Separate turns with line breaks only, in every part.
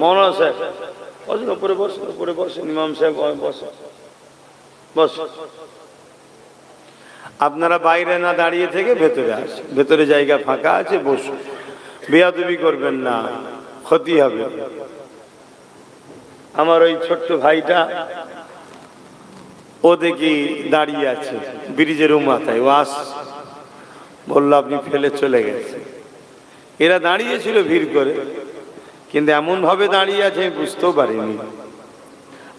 মৌলানা সাহেব বসেন, উপরে বসেন উপরে বসেন, ইমাম সাহেব বসেন। বস। আপনারা বাইরে না দাঁড়িয়ে থেকে ভেতরে আসেন। ভেতরে জায়গা ফাঁকা আছে বসুন বেয়াদবি করবেন না, ক্ষতি হবে। আমার ওই ছোট্ট ভাইটা, ও দেখি দাঁড়িয়ে আছে, ব্রিজের মাথায় ও আস। বলল, আপনি ফেলে চলে গেছে এরা দাঁড়িয়েছিল ভিড় করে। কিন্তু এমন ভাবে দাঁড়িয়ে আছে আমি বুঝতেও পারিনি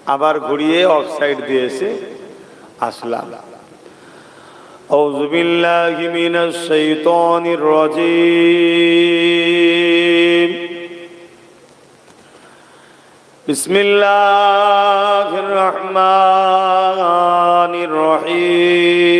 আবার ঘুরিয়ে অফ সাইড দিয়ে এসে আসলাম أعوذ بالله من الشيطان الرجيم بسم الله الرحمن الرحيم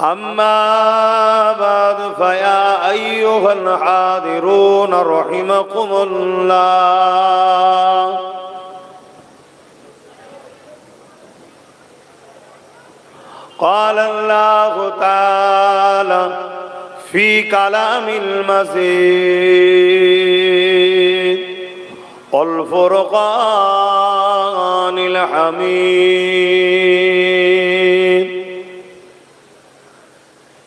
أما بعد فيا أيها الحاضرون رحمكم الله. قال الله تعالى في كلام المزيد والفرقان الحميد.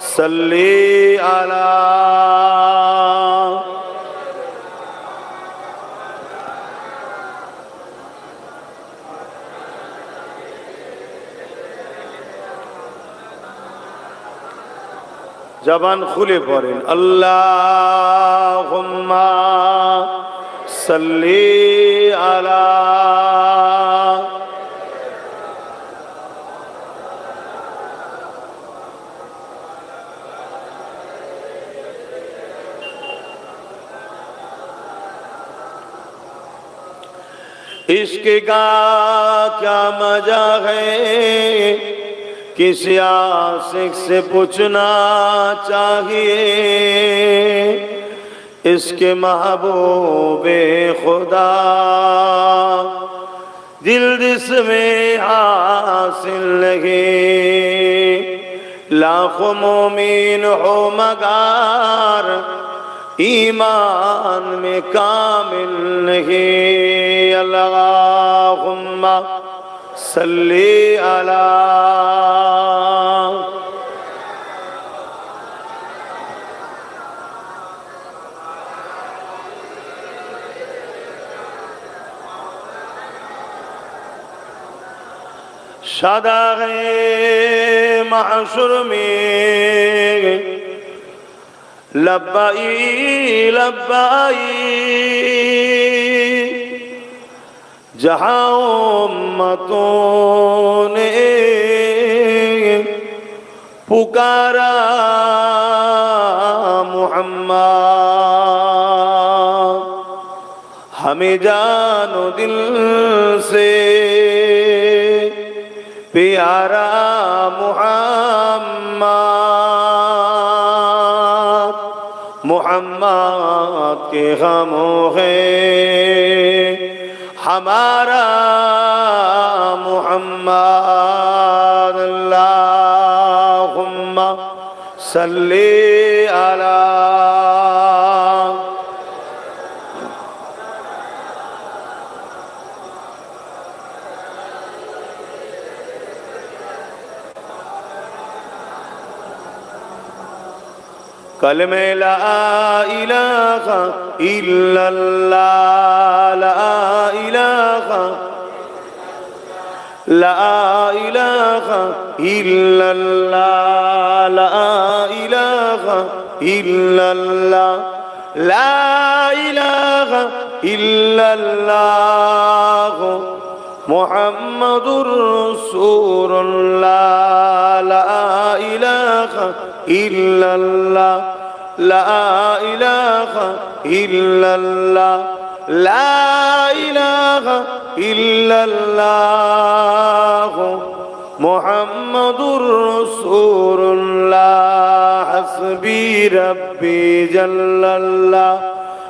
صل على জবান খুলে পড়েন আল্লাহ সাল্লি আলা عشق کا کیا مزہ ہے؟ کسی آسک سے پوچھنا چاہیے۔ اس کے محبوب خدا۔ دل جس میں حاصل لگے لاکھوں مومین ہو مگار ایمان میں کامل نہیں اللہم صلی علی شاداغ محشر میں লব্বাই লব্বাই পুকারা মোহাম্মদ हमें जानो दिल से प्यारा मुहा محمد کی ہے ہمارا محمد اللہم صلی علی كلمة لا إله إلا الله. لا إله لا إله إلا الله. لا إله إلا الله. لا إله إلا الله. محمد رسول الله لا إله إلا الله لا إله إلا الله لا إله إلا الله محمد رسول الله حسبي ربي جل الله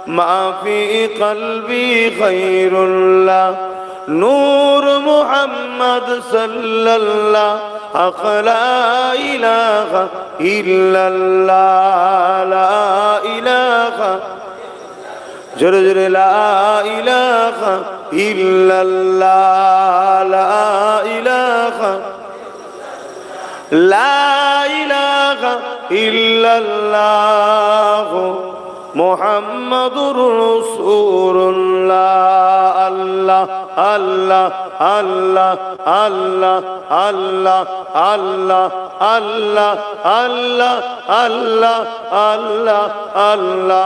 ما في قلبي خير الله نور محمد صلى الله اخ لا إله إلا الله لا إله جرى جرى لا إله إلا الله لا إله لا إله إلا الله. মুহাম্মাদুর সুরুল্লাহ আল্লাহ আল্লাহ আল্লাহ আল্লাহ আল্লাহ আল্লাহ আল্লাহ আল্লাহ আল্লাহ আল্লাহ আল্লাহ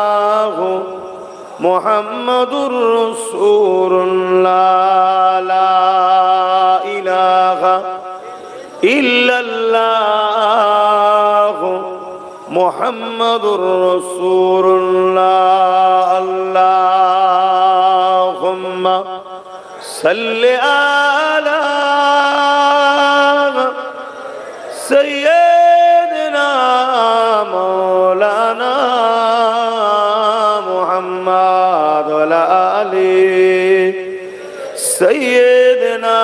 محمد رسول الله لا إله إلا الله. محمد رسول الله اللهم صل على سيدنا محمد سيدنا.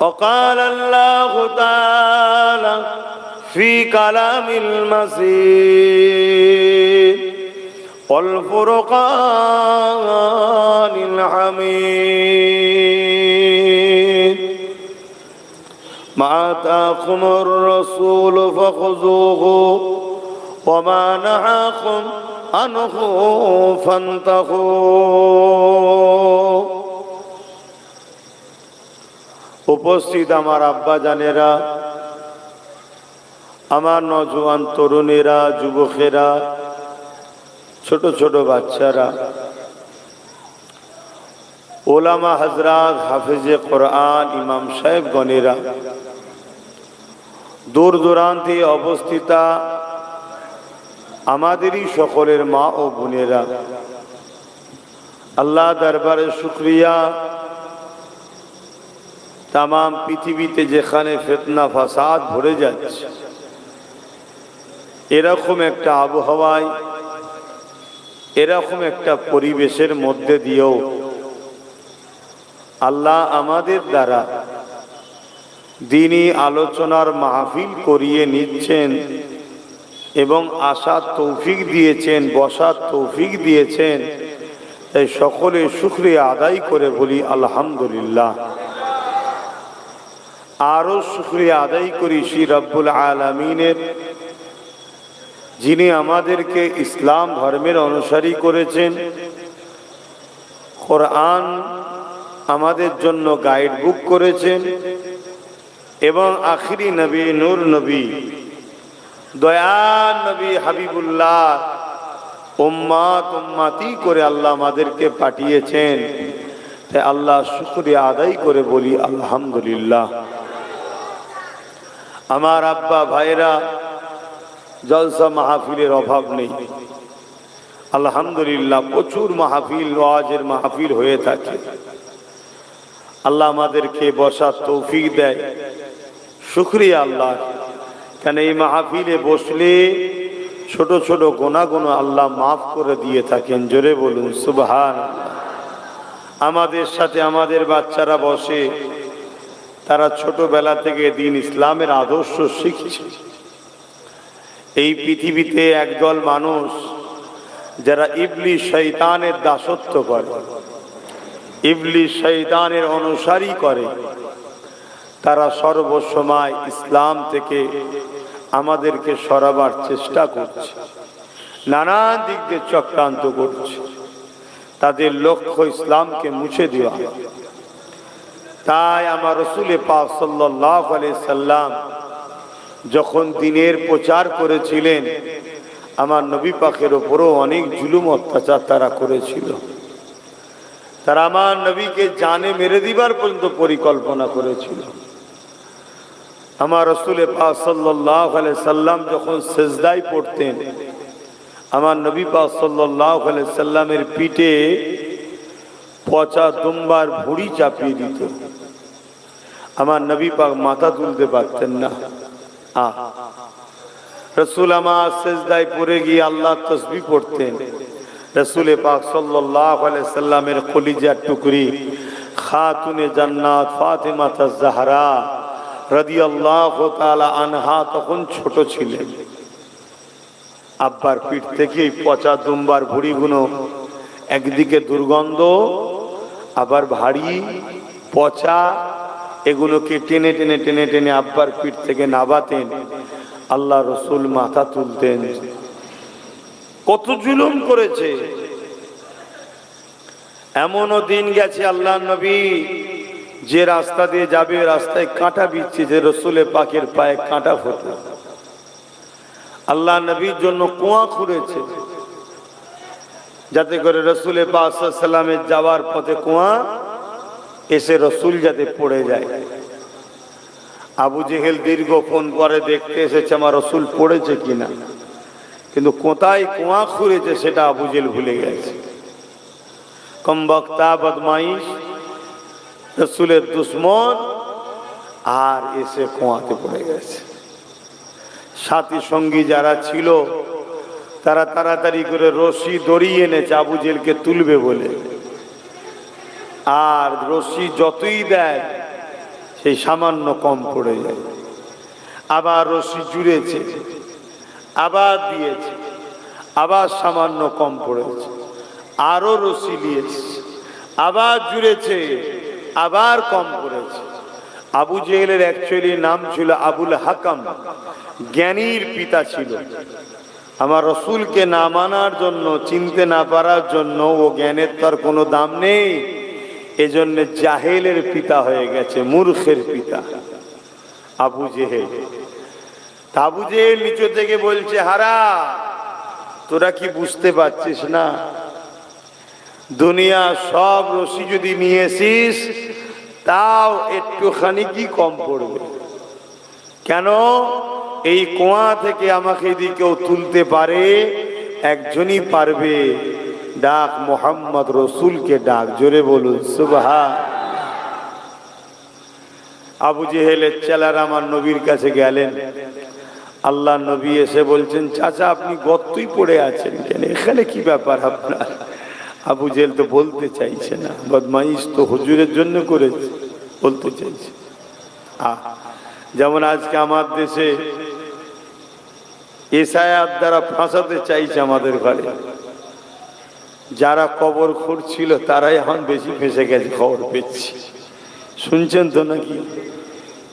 وقال الله تعالى في كلام المسيح والفرقان الحميد. ما آتاكم الرسول فخذوه وما نهاكم আনহু ফান্তাহু। উপস্থিত আমার আব্বা জানেরা, আমার নজওয়ান তরুণেরা, যুবকেরা, ছোট ছোট বাচ্চারা, ওলামা হাজরাত হাফেজে কোরআন ইমাম সাহেব গণেরা, দূর দূরান্তে অবস্থিতা আমাদেরই সকলের মা ও বোনেরা। আল্লাহ দরবারে শুক্রিয়া। তাম পৃথিবীতে যেখানে ফেতনা, ফাসাদ ভরে যাচ্ছে, এরকম একটা আবহাওয়ায়, এরকম একটা পরিবেশের মধ্যে দিয়েও আল্লাহ আমাদের দ্বারা দিনই আলোচনার মাহফিল করিয়ে নিচ্ছেন। এবং আসার তৌফিক দিয়েছেন, বসার তৌফিক দিয়েছেন। তাই সকলে শুক্রিয়া আদায় করে বলি, আলহামদুলিল্লাহ। আরও শুক্রিয়া আদায় করি শ্রী রব্বুল আলমিনের, যিনি আমাদেরকে ইসলাম ধর্মের অনুসারী করেছেন। কোরআন আমাদের জন্য গাইড বুক করেছেন। এবং আখিরি নবী, নূর নবী দয়ান নবী হাবিবুল্লাহ উম্মাত উম্মাতি করে আল্লাহ আমাদেরকে পাঠিয়েছেন। তাই আল্লাহ শুক্রিয়া আদায় করে বলি, আলহামদুলিল্লাহ। আমার আব্বা ভাইরা জলসা মাহফিলের অভাব নেই। আলহামদুলিল্লাহ, প্রচুর মাহফিল, ওয়াজের মাহফিল হয়ে থাকে। আল্লাহ আমাদেরকে বসার তৌফিক দেয়। শুক্রিয়া আল্লাহ। কেন এই মাহফিলে বসলে ছোট ছোট গোনা গোনা আল্লাহ মাফ করে দিয়ে থাকেন? জোরে বলুন সুবহান আমাদের সাথে আমাদের বাচ্চারা বসে, তারা ছোটবেলা থেকে দিন ইসলামের আদর্শ শিখছে। এই পৃথিবীতে একদল মানুষ, যারা ইবলি শৈতানের দাসত্ব করে, ইবলি শৈতানের অনুসারী করে তারা সর্বসময় ইসলাম থেকে আমাদেরকে সরাবার চেষ্টা করছে। নানান দিক দিয়ে চক্রান্ত করছে। তাদের লক্ষ্য ইসলামকে মুছে দেওয়া। তাই আমার রসুলে পাক সাল্লাহ সাল্লাম যখন দিনের প্রচার করেছিলেন, আমার নবী পাখের ওপরও অনেক জুলুম অত্যাচার তারা করেছিল। তারা আমার নবীকে জানে মেরে দিবার পর্যন্ত পরিকল্পনা করেছিল। আমার রসুলে পাক সাল্লাহ সাল্লাম যখন সেজদাই পড়তেন, আমার নবী পাক সাল্লাহ সাল্লামের পিঠে পচা দুম্বার ভুড়ি চাপিয়ে দিত। আমার নবী পাক মাথা তুলতে পারতেন না। আহ রসুল আমার সেজদায় পড়ে গিয়ে আল্লাহ তসবি পড়তেন। রসুলে পাক সাল্লাহ সাল্লামের কলিজার টুকরি, খাতুনে জান্নাত ফাতেমা জাহরা। আল্লাহ আনহা তখন ছোট ছিলেন। আব্বার পিঠ থেকে পচা দুম্বার ভুড়িগুলো, একদিকে দুর্গন্ধ, আবার ভারী, পচা, এগুলোকে টেনে টেনে টেনে টেনে আব্বার পিঠ থেকে নাবাতেন আল্লাহ রসুল মাথা তুলতেন। কত জুলুম করেছে। এমনও দিন গেছে আল্লাহ নবী যে রাস্তা দিয়ে যাবে রাস্তায় কাঁটা বিচ্ছে যে রসুলে পাকের পায়ে কাঁটা ফোট আল্লাহ নবীর জন্য কুয়া খুঁড়েছে। যাতে করে রসুলে পাকের যাওয়ার পথে কুয়া এসে রসুল যাতে পড়ে যায়। আবু জেহেল দীর্ঘক্ষণ পরে দেখতে এসেছে, আমার রসুল পড়েছে কিনা। কিন্তু কোথায় কুয়া খুঁড়েছে সেটা আবু জেল ভুলে গেছে। কম বক্তা বদমাইশ রসুলের দুশ্মন আর এসে কুয়াতে পড়ে গেছে। সাথী সঙ্গী যারা ছিল, তারা তাড়াতাড়ি করে রশি দড়িয়ে এনে আবু জেলকে তুলবে বলে। আর রশি যতই দেয়, সেই সামান্য কম পড়ে যায়। আবার রশি জুড়েছে, আবার দিয়েছে, আবার সামান্য কম পড়েছে। আরও রশি দিয়েছে, আবার জুড়েছে। আবার কম করেছে। আবু জেহেলের অ্যাকচুয়ালি নাম ছিল আবুল হাকাম। জ্ঞানীর পিতা ছিল। আমার রসুলকে না মানার জন্য, চিনতে না পারার জন্য ও জ্ঞানের তার কোনো দাম নেই। এজন্য জাহেলের পিতা হয়ে গেছে, মূর্খের পিতা আবু জেহেল। আবু জেহেল নিচু থেকে বলছে, হারা, তোরা কি বুঝতে পারছিস না? দুনিয়া সব রশি যদি নিয়ে তাও একটুখানি কি কম পড়বে? কেন? এই কুয়া থেকে আমাকে যদি কেউ তুলতে পারে, একজনই পারবে। ডাক মোহাম্মদ রসুলকে ডাক, জোরে বলুন সুবাহা আবু জেহেলের চেলার আমার নবীর কাছে গেলেন। আল্লাহ নবী এসে বলছেন, চাচা, আপনি গত্তই পড়ে আছেন কেন? এখানে কি ব্যাপার আপনার? আবু জেল তো বলতে চাইছে না, বদমাইশ তো হুজুরের জন্য করেছে, বলতে চাইছে। যেমন আজকে আমার দেশে এসআইআর দ্বারা ফাঁসাতে চাইছে আমাদের ঘরে। যারা কবর খুঁড়ছিল, তারাই এখন বেশি ফেঁসে গেছে, খবর পেয়েছি। শুনছেন তো নাকি?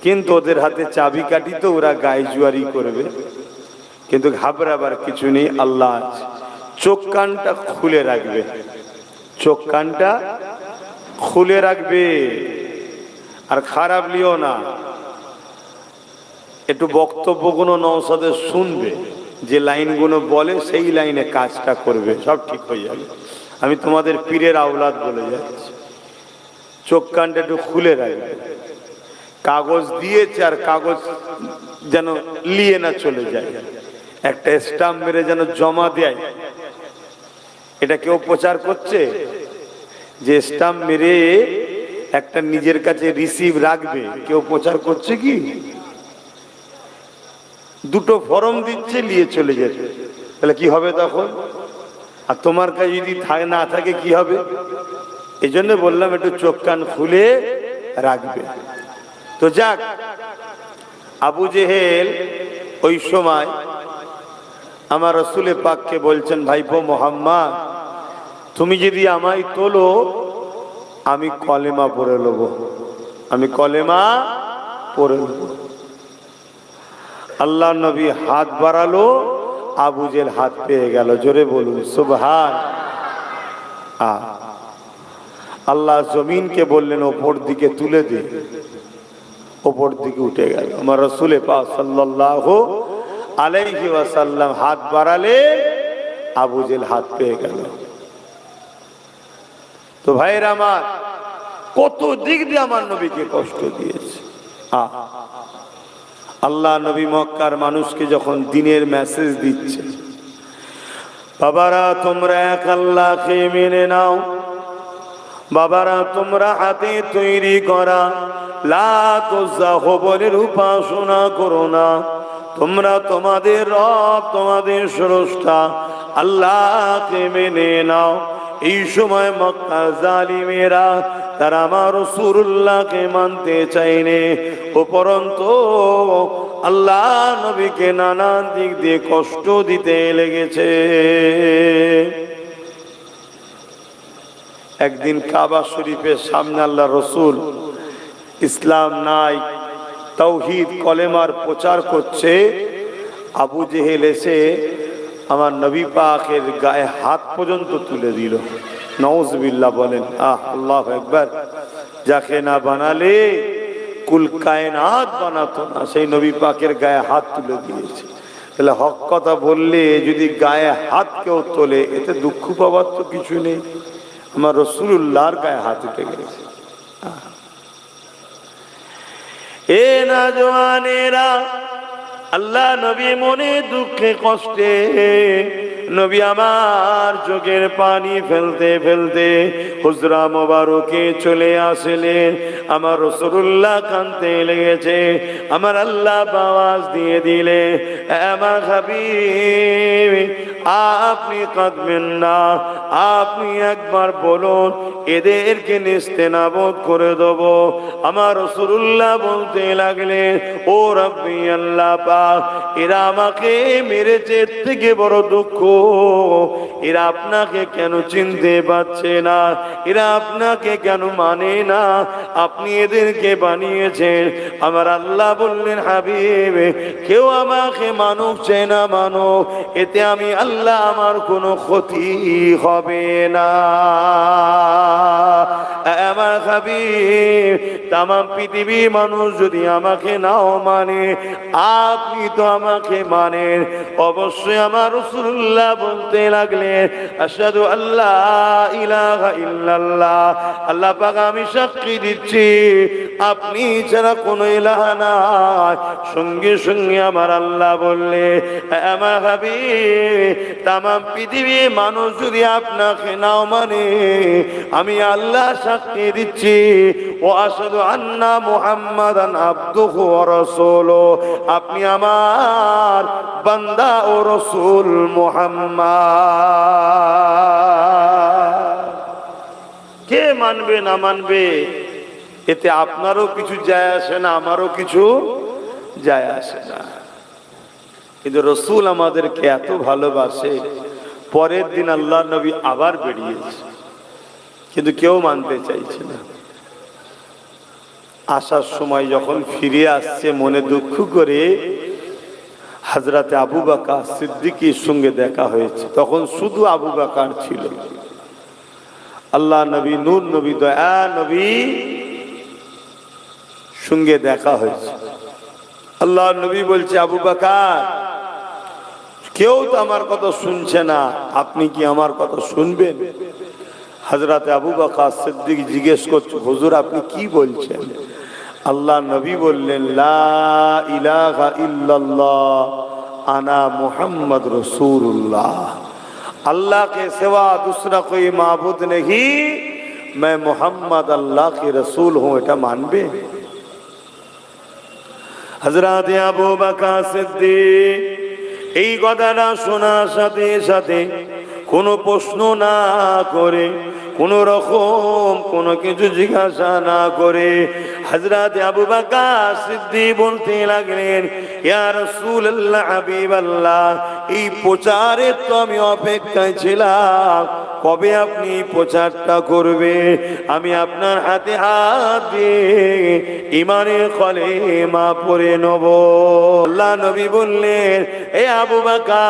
কিন্তু ওদের হাতে চাবি কাটি তো ওরা গায়ে জুয়ারি করবে। কিন্তু ঘাবড়াবার কিছু নেই, আল্লাহ চোখ কানটা খুলে রাখবে। চোখ কানটা খুলে রাখবে। আর খারাপ লিও না। একটু বক্তব্যগুলো নৌসাদের শুনবে। যে লাইনগুলো বলে, সেই লাইনে কাজটা করবে। সব ঠিক হয়ে যাবে। আমি তোমাদের পীরের আওলাদ বলে যাচ্ছি। চোখ কানটা একটু খুলে রাখবে। কাগজ দিয়েছে আর কাগজ যেন লিয়ে না চলে যায়। একটা স্টাম্প মেরে যেন জমা দেয়। এটা কেউ প্রচার করছে? যে স্টাম্প মেরে একটা নিজের কাছে রিসিভ রাখবে, কেউ প্রচার করছে কি? দুটো ফর্ম দিচ্ছে, নিয়ে চলে যেতে। তাহলে কি হবে তখন? আর তোমার কাছে যদি না থাকে, কি হবে? এই জন্য বললাম, একটু চোখ কান খুলে রাখবে। তো যাক, আবু জেহেল ওই সময় আমার রসুলে পাককে বলছেন ভাইপো মোহাম্মদ, তুমি যদি আমায় তোলো, আমি কলেমা পড়ে নেব। আমি কলেমা পড়ে নেব। আল্লাহ নবী হাত বাড়ালো, আবু জেল হাত পেয়ে গেল। জোরে বলুন, সুবহান। আল্লাহ জমিনকে বললেন, ওপর দিকে তুলে দে। ওপর দিকে উঠে গেল। আমার রসুলে পা সাল্লাহ আলাইহি ওয়াসাল্লাম হাত বাড়ালে আবু জেল হাত পেয়ে গেল। তো ভাইয়ের আমার, কত দিক দিয়ে আমার নবীকে কষ্ট দিয়েছে। আল্লাহ নবী মক্কার মানুষকে যখন দিনের মেসেজ দিচ্ছে, বাবারা তোমরা এক আল্লাহকে মেনে নাও, বাবারা তোমরা হাতে তৈরি করা লাহবরের উপাসনা করো না। তোমরা তোমাদের রব, তোমাদের স্রষ্টা, আল্লাহকে মেনে নাও। এই সময় মক্কা জালিমেরা, তারা আমার রসুল্লাহকে মানতে চাইনে উপরন্ত আল্লাহ নবীকে নানান দিক দিয়ে কষ্ট দিতে লেগেছে। একদিন কাবা শরীফের সামনে আল্লাহ রসুল ইসলাম নাই তৌহিদ কলেমার প্রচার করছে। আবু জেহেল এসে আমার নবী পাকের গায়ে হাত পর্যন্ত তুলে দিল। নওজবিল্লা বলেন, আহ, আল্লাহ একবার যাকে না বানালে কুল কায়নাত বানাতো না, সেই নবী পাকের গায়ে হাত তুলে দিয়েছে। তাহলে হক কথা বললে যদি গায়ে হাত কেউ তোলে, এতে দুঃখ পাবার তো কিছু নেই। আমার রসুল্লাহর গায়ে হাত উঠে গেছে। এ না জোয়ানেরা আল্লাহ নবী মনে দুঃখে কষ্টে নবী আমার চোখের পানি ফেলতে ফেলতে হুজরা মোবারকে চলে আসলেন। আমার রসুল্লাহ কানতে লেগেছে। আমার আল্লাহ আওয়াজ দিয়ে দিলে আমার খাবি আপনি কাঁদবেন না, আপনি একবার বলুন, এদেরকে নিস্তে নাবদ করে দেব। আমার রসুল্লাহ বলতে লাগলেন, ও রব্বি আল্লাহ পাক, এরা আমাকে মেরেছে থেকে বড় দুঃখ এরা আপনাকে কেন চিনতে পারছে না? এরা আপনাকে কেন মানে না? আপনি এদেরকে বানিয়েছেন। আমার আল্লাহ বললেন, হাবিব, কেউ আমাকে মানুষ চেয়ে না মানো এতে আমি আল্লাহ আমার কোনো ক্ষতি হবে না। আমার হাবিব তাম পৃথিবীর মানুষ যদি আমাকে নাও মানে আপনি তো আমাকে মানেন। অবশ্যই আমার রসুল্লাহ বলতে লাগলেন আসাদু আল্লাহ ইলাহা ইল্লাল্লাহ। আল্লাহ পাক, আমি সাক্ষী দিচ্ছি, আপনি ছাড়া কোনো ইলাহা নাই। সঙ্গে সঙ্গে আমার আল্লাহ বললে আমার ভাবি তাম পৃথিবীর মানুষ যদি আপনাকে নাও মানে আমি আল্লাহ সাক্ষী দিচ্ছি। ও আসাদু আন্না মুহাম্মাদান আব্দুহু ওয়া রাসূলুহু আপনি আমার বান্দা ও রসুল মুহাম্মদ। কে মানবে, না মানবে? এতে আপনারও কিছু যায় আসে না, আমারও কিছু যায় আসে না। কিন্তু রসুল আমাদেরকে এত ভালোবাসে, পরের দিন আল্লাহ নবী আবার বেরিয়েছে। কিন্তু কেউ মানতে চাইছে না। আসার সময় যখন ফিরে আসছে মনে দুঃখ করে হাজরাতে আবু বাকা সিদ্দিকির সঙ্গে দেখা হয়েছে। তখন শুধু আবু বাকার ছিল। আল্লাহ নবী, নূর নবী, দয়া নবী সঙ্গে দেখা হয়েছে। আল্লাহ নবী বলছে, আবু বাকার কেউ তো আমার কথা শুনছে না। আপনি কি আমার কথা শুনবেন? হাজরাতে আবু বাকা সিদ্দিক জিজ্ঞেস করছে, হুজুর, আপনি কি বলছেন? আল্লাহ নবী বললেন আনা মুহাম্মদ রসুল্লাহ আল্লাহকে সেবা দুসরা دوسرا کوئی معبود نہیں میں محمد اللہ کے رسول ہوں ایٹا مانبے আবু ابو بکا এই কথাটা শোনার সাথে সাথে কোনো প্রশ্ন না করে, কোন রকম কোনো কিছু জিজ্ঞাসা না করে হজরত আবু বাকা সিদ্ধি বলতে লাগলেন, ইয়া রাসূলুল্লাহ হাবিবাল্লাহ, এই প্রচারের তো আমি অপেক্ষায় ছিলাম কবে আপনি প্রচারটা করবে? আমি আপনার হাতে হাত ইমানের কলে মা পরে নেব। আল্লাহ নবী বললেন, এ আবু বাকা